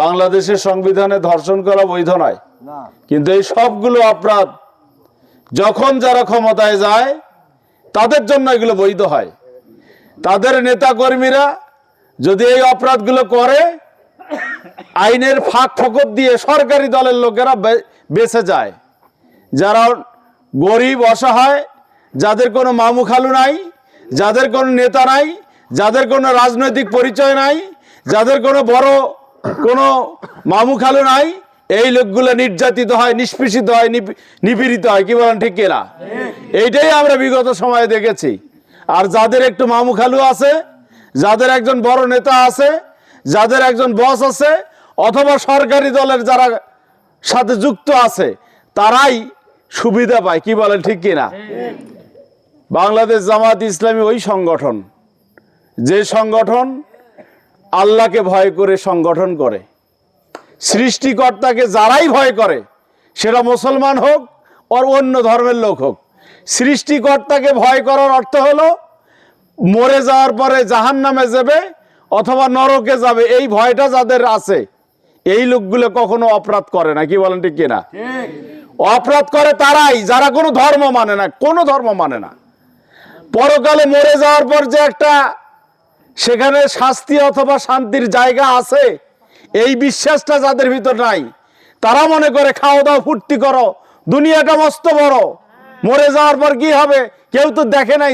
বাংলাদেশের সংবিধানে ধর্ষণ করা বৈধ নয়। কিন্তু এই সবগুলো অপরাধ যখন যারা ক্ষমতায় যায় তাদের জন্য এগুলো বৈধ হয়। তাদের নেতাকর্মীরা যদি এই অপরাধগুলো করে আইনের ফাঁক ফকর দিয়ে সরকারি দলের লোকেরা বেঁচে যায়। যারা গরিব অসহায় যাদের কোনো মামু খালু নাই যাদের কোনো নেতা নাই যাদের কোনো রাজনৈতিক পরিচয় নাই যাদের কোনো বড় কোনো মামু খালু নাই, এই লোকগুলো নির্যাতিত হয়, নিষ্পেষিত হয় নিপীড়িত হয়, কি বলেন ঠিক কিনা? এইটাই আমরা বিগত সময়ে দেখেছি। আর যাদের একটু মামু খালু আছে, যাদের একজন বড় নেতা আছে, যাদের একজন বস আছে, অথবা সরকারি দলের যারা সাথে যুক্ত আছে, তারাই সুবিধা পায়, কি বলেন ঠিক কিনা? বাংলাদেশ জামাত ইসলামী ওই সংগঠন, যে সংগঠন আল্লাহকে ভয় করে সংগঠন করে। সৃষ্টিকর্তাকে যারাই ভয় করে সেটা মুসলমান হোক আর অন্য ধর্মের লোক হোক। সৃষ্টিকর্তাকে ভয় করার অর্থ হলো মরে যাওয়ার পরে জাহান নামে যাবে অথবা নরকে যাবে এই ভয়টা যাদের আছে এই লোকগুলো কখনো অপরাধ করে না কি বলেন ঠিক কিনা? অপরাধ করে তারাই যারা কোনো ধর্ম মানে না কোনো ধর্ম মানে না। পরকালে মরে যাওয়ার পর যে একটা সেখানে শাস্তি অথবা শান্তির জায়গা আছে? এই বিশ্বাসটা যাদের ভিতর নাই, তারা মনে করে খাওয়া দাওয়া ফুর্তি করো, দুনিয়াটা মস্ত বড়। মরে যাওয়ার পর কি হবে? কেউ তো দেখে নাই